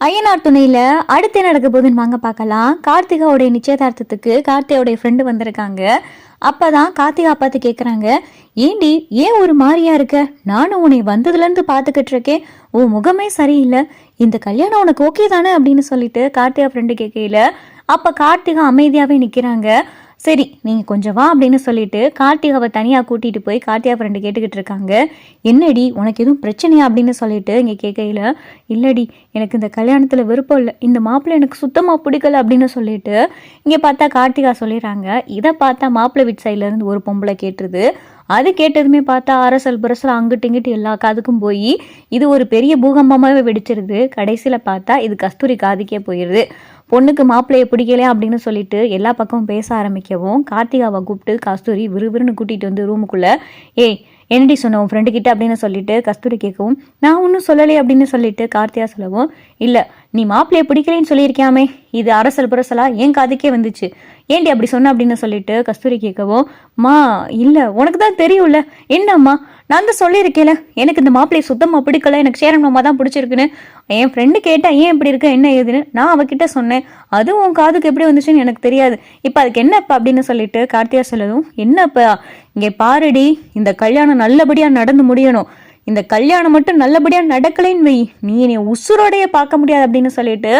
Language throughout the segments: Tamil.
ஐயனார் துணையில் அடுத்து என்ன நடக்க போகுதுன்னு வாங்க பார்க்கலாம். கார்த்திகாவுடைய நிச்சயதார்த்தத்துக்கு கார்த்திகாவுடைய ஃப்ரெண்டு வந்திருக்காங்க. அப்போ தான் கார்த்திகா பார்த்து கேட்குறாங்க ஏண்டி ஏன் ஒரு மாதிரியா இருக்க? நானும் உன்னை வந்ததுலேருந்து பார்த்துக்கிட்டு இருக்கேன். உன் முகமே சரியில்லை. இந்த கல்யாணம் உனக்கு ஓகே தானே? அப்படின்னு சொல்லிட்டு கார்த்திகா ஃப்ரெண்டு கேட்கையில அப்போ கார்த்திகா அமைதியாகவே நிற்கிறாங்க சரி நீங்கள் கொஞ்சம் வா அப்படின்னு சொல்லிட்டு கார்த்திகாவை தனியாக கூட்டிகிட்டு போய் கார்த்திகா ஃப்ரெண்டு கேட்டுக்கிட்டு இருக்காங்க. என்னடி உனக்கு எதுவும் பிரச்சனையா அப்படின்னு சொல்லிட்டு இங்கே கேட்கையில இல்லடி எனக்கு இந்த கல்யாணத்தில் விருப்பம் இல்லை இந்த மாப்பிள்ளை எனக்கு சுத்தமாக பிடிக்கல அப்படின்னு சொல்லிட்டு இங்கே பார்த்தா கார்த்திகா சொல்லிடுறாங்க. இதை பார்த்தா மாப்பிள்ளை வீட் சைட்லேருந்து ஒரு பொம்பளை கேட்டுருது. அது கேட்டதுமே பார்த்தா அரசல் புரசல் அங்கிட்டு இங்கிட்டு எல்லா காதுக்கும் போய் இது ஒரு பெரிய பூகம்பமாகவே வெடிச்சிருது. கடைசியில் பார்த்தா இது கஸ்தூரி காதுக்கே போயிடுது பொண்ணுக்கு மாப்பிள்ளையை பிடிக்கலையா அப்படின்னு சொல்லிட்டு எல்லா பக்கமும் பேச ஆரம்பிக்கவும் கார்த்திகாவை கூப்பிட்டு கஸ்தூரி விறுவிறுன்னு கூட்டிகிட்டு வந்து ரூமுக்குள்ளே ஏய் என்னடி சொன்ன உன் ஃப்ரெண்டு கிட்ட அப்படின்னு சொல்லிட்டு கஸ்தூரி கேட்கவும் நான் ஒன்றும் சொல்லலை அப்படின்னு சொல்லிட்டு கார்த்திகா சொல்லவும் இல்லை நீ மாப்பிள்ளைய பிடிக்கிறேன்னு சொல்லியிருக்கியாமே? இது அரசல் புரசலா? என் காதுக்கே வந்துச்சு? ஏண்டி அப்படி சொன்ன? அப்படின்னு சொல்லிட்டு கஸ்தூரி கேட்கவும் மா இல்லை உனக்கு தான் தெரியும்ல. என்னம்மா நான் தான் சொல்லியிருக்கேல எனக்கு இந்த மாப்பிள்ளைய சுத்தமாக பிடிக்கல. எனக்கு சேரன் மாமா தான் பிடிச்சிருக்குன்னு. என் ஃப்ரெண்டு கேட்டா ஏன் இப்படி இருக்க? என்ன ஏதுன்னு? நான் அவகிட்ட சொன்னேன் அது உன் காதுக்கு எப்படி வந்துச்சுன்னு எனக்கு தெரியாது. இப்போ அதுக்கு என்னப்பா? அப்படின்னு சொல்லிட்டு கார்த்திகா சொல்லதும் என்னப்பா? இங்கே பாருடி இந்த கல்யாணம் நல்லபடியாக நடந்து முடியணும். இந்த கல்யாணம் மட்டும் நல்லபடியாக நடக்கலைன்னு வை. நீ என்னை உசுரோடைய பார்க்க முடியாது அப்படின்னு சொல்லிட்டு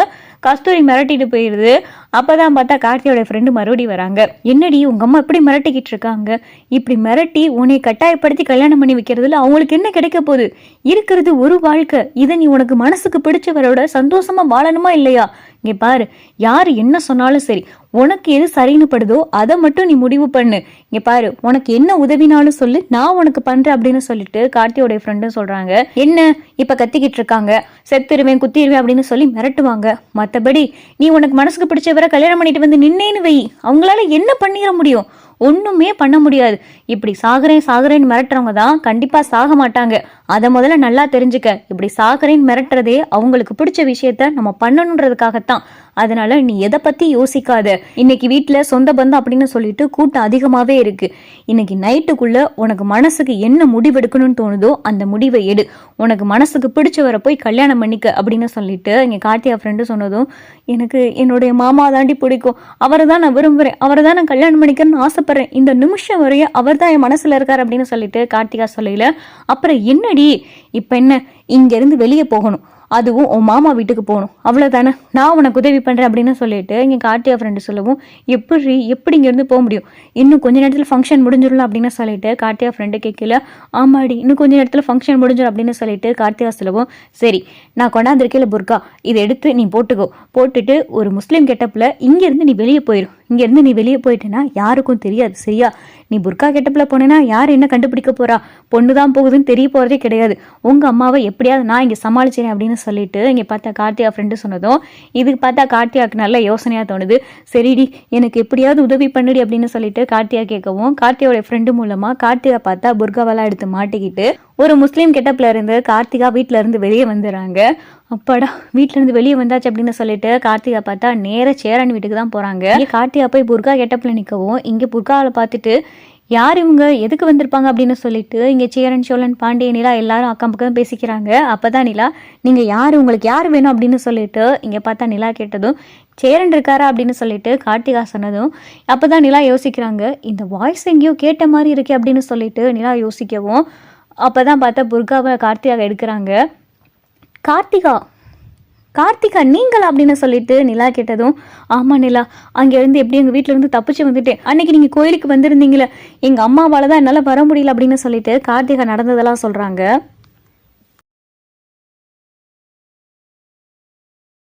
கஸ்தூரி மிரட்டிட்டு போயிடுது அப்பதான் பார்த்தா கார்த்தியோட ஃப்ரெண்டு மறுபடி வராங்க. என்னடி உங்கள் அம்மா இப்படி மிரட்டிக்கிட்டு இருக்காங்க? இப்படி மிரட்டி உன்னை கட்டாயப்படுத்தி கல்யாணம் பண்ணி வைக்கிறதுல அவங்களுக்கு என்ன கிடைக்க போகுது? இருக்கிறது ஒரு வாழ்க்கை. இதை நீ உனக்கு மனசுக்கு பிடிச்சவரோட சந்தோஷமா வாழணுமா இல்லையா? இங்கே பாரு யார் என்ன சொன்னாலும் சரி உனக்கு எது சரின்னு படுதோ அதை மட்டும் நீ முடிவு பண்ணு. இங்கே பாரு உனக்கு என்ன உதவினாலும் சொல்லு நான் உனக்கு பண்றேன் அப்படின்னு சொல்லிட்டு கார்த்தியோட ஃப்ரெண்டும் சொல்றாங்க. என்ன இப்போ கத்திக்கிட்டு இருக்காங்க. செத்துருவேன் குத்திடுவேன் அப்படின்னு சொல்லி மிரட்டுவாங்க. மற்றபடி நீ உனக்கு மனசுக்கு பிடிச்சவரை கல்யாணம் பண்ணிட்டு வந்து நின்னேன்னு வை. அவங்களால என்ன பண்ணிட முடியும்? ஒண்ணுமே பண்ண முடியாது. இப்படி சாகுறேன் சாகுறேன்னு மிரட்டுறவங்க தான் கண்டிப்பா சாக மாட்டாங்க. அதை முதல்ல நல்லா தெரிஞ்சுக்க. இப்படி சாகுறேன்னு மிரட்டுறதே அவங்களுக்கு பிடிச்ச விஷயத்த நம்ம பண்ணணுன்றதுக்காகத்தான். அதனால நீ எதை பத்தி யோசிக்காத. இன்னைக்கு வீட்டில் சொந்த பந்தம் அப்படின்னு சொல்லிட்டு கூட்டம் அதிகமாவே இருக்கு. இன்னைக்கு நைட்டுக்குள்ள உனக்கு மனசுக்கு என்ன முடிவெடுக்கணும்னு தோணுதோ அந்த முடிவை எடு. உனக்கு மனசுக்கு பிடிச்சவரை போய் கல்யாணம் பண்ணிக்க அப்படின்னு சொல்லிட்டு இங்க கார்த்தியா ஃப்ரெண்டு சொன்னதும் எனக்கு என்னுடைய மாமா தாண்டி பிடிக்கும். அவரை தான் நான் விரும்புறேன். அவரை தான் நான் கல்யாணம் பண்ணிக்கிறேன்னு ஆசைப்படுறேன். இந்த நிமிஷம் வரையும் அவர் தான் என் மனசுல இருக்கார் அப்படின்னு சொல்லிட்டு கார்த்திகா சொல்லல அப்புறம் என்னடி? இப்ப என்ன? இங்க இருந்து வெளியே போகணும். அதுவும் உன் மாமா வீட்டுக்கு போகணும். அவ்வளோதானே நான் உனக்கு உதவி பண்ணுறேன் அப்படின்னு சொல்லிட்டு இங்கே கார்த்தியா ஃப்ரெண்டு சொல்லவும் எப்படி எப்படி இங்கேருந்து போக முடியும்? இன்னும் கொஞ்ச நேரத்தில் ஃபங்க்ஷன் முடிஞ்சிடலாம் அப்படின்னு சொல்லிட்டு கார்த்தியா ஃப்ரெண்டு கேட்கல. ஆமாடி இன்னும் கொஞ்ச நேரத்தில் ஃபங்க்ஷன் முடிஞ்சிடும் அப்படின்னு சொல்லிட்டு கார்த்திகா சொல்லவும் சரி நான் கொண்டாந்துருக்கேல புர்கா. இதை எடுத்து நீ போட்டுக்கோ. போட்டுட்டு ஒரு முஸ்லீம் கெட்டப்பில் இங்கேருந்து நீ வெளியே போயிடும் இங்கேருந்து நீ வெளியே போயிட்டேன்னா யாருக்கும் தெரியாது சரியா? நீ புர்கா கெட்டப்பில் போனேன்னா யார் என்ன கண்டுபிடிக்க போறா? பொண்ணு தான் போகுதுன்னு தெரிய போகிறதே கிடையாது. உங்கள் அம்மாவை எப்படியாவது நான் இங்கே சமாளிச்சேன் அப்படின்னு சொல்லிட்டு இங்கே பார்த்தா கார்த்தியா ஃப்ரெண்டு சொன்னதும் இதுக்கு பார்த்தா கார்த்தியாவுக்கு நல்ல யோசனையாக தோணுது. சரிடி எனக்கு எப்படியாவது உதவி பண்ணுடி அப்படின்னு சொல்லிட்டு கார்த்தியா கேட்கவும் கார்த்தியாவோட ஃப்ரெண்டு மூலமாக கார்த்திகா பார்த்தா புர்காவெல்லாம் எடுத்து மாட்டிக்கிட்டு ஒரு முஸ்லீம் கெட்டப்பில் இருந்து கார்த்திகா வீட்டிலேருந்து இருந்து வெளியே வந்துடுறாங்க. அப்பாடா வீட்டிலேருந்து வெளியே வந்தாச்சு அப்படின்னு சொல்லிட்டு கார்த்திகா பார்த்தா நேர சேரன் வீட்டுக்கு தான் போகிறாங்க கார்த்திகா போய் புர்கா கெட்டப்பில் நிற்கவும் இங்கே புர்காவில் பார்த்துட்டு யார் இவங்க? எதுக்கு வந்திருப்பாங்க? அப்படின்னு சொல்லிட்டு இங்கே சேரன் சோழன் பாண்டிய நிலா எல்லாரும் அக்கம் பக்கம் பேசிக்கிறாங்க. அப்பதான் நிலா நீங்கள் யார்? உங்களுக்கு யார் வேணும்? அப்படின்னு சொல்லிட்டு இங்கே பார்த்தா நிலா கேட்டதும் சேரன் இருக்காரா? அப்படின்னு சொல்லிட்டு கார்த்திகா சொன்னதும் அப்பதான் நிலா யோசிக்கிறாங்க இந்த வாய்ஸ் எங்கேயோ கேட்ட மாதிரி இருக்கே அப்படின்னு சொல்லிட்டு நிலா யோசிக்கவும் அப்போ தான் பார்த்தா புர்காவை கார்த்திகாவை எடுக்கிறாங்க. கார்த்திகா கார்த்திகா நீங்களா அப்படின்னு சொல்லிட்டு நிலா கேட்டதும் ஆமா நிலா அங்கேருந்து எப்படி எங்கள் வீட்டில இருந்து தப்பிச்சு வந்துட்டேன். அன்னைக்கு நீங்கள் கோயிலுக்கு வந்திருந்தீங்களே எங்கள் அம்மாவால் தான் என்னால் வர முடியல அப்படின்னு சொல்லிட்டு கார்த்திகா நடந்ததெல்லாம் சொல்கிறாங்க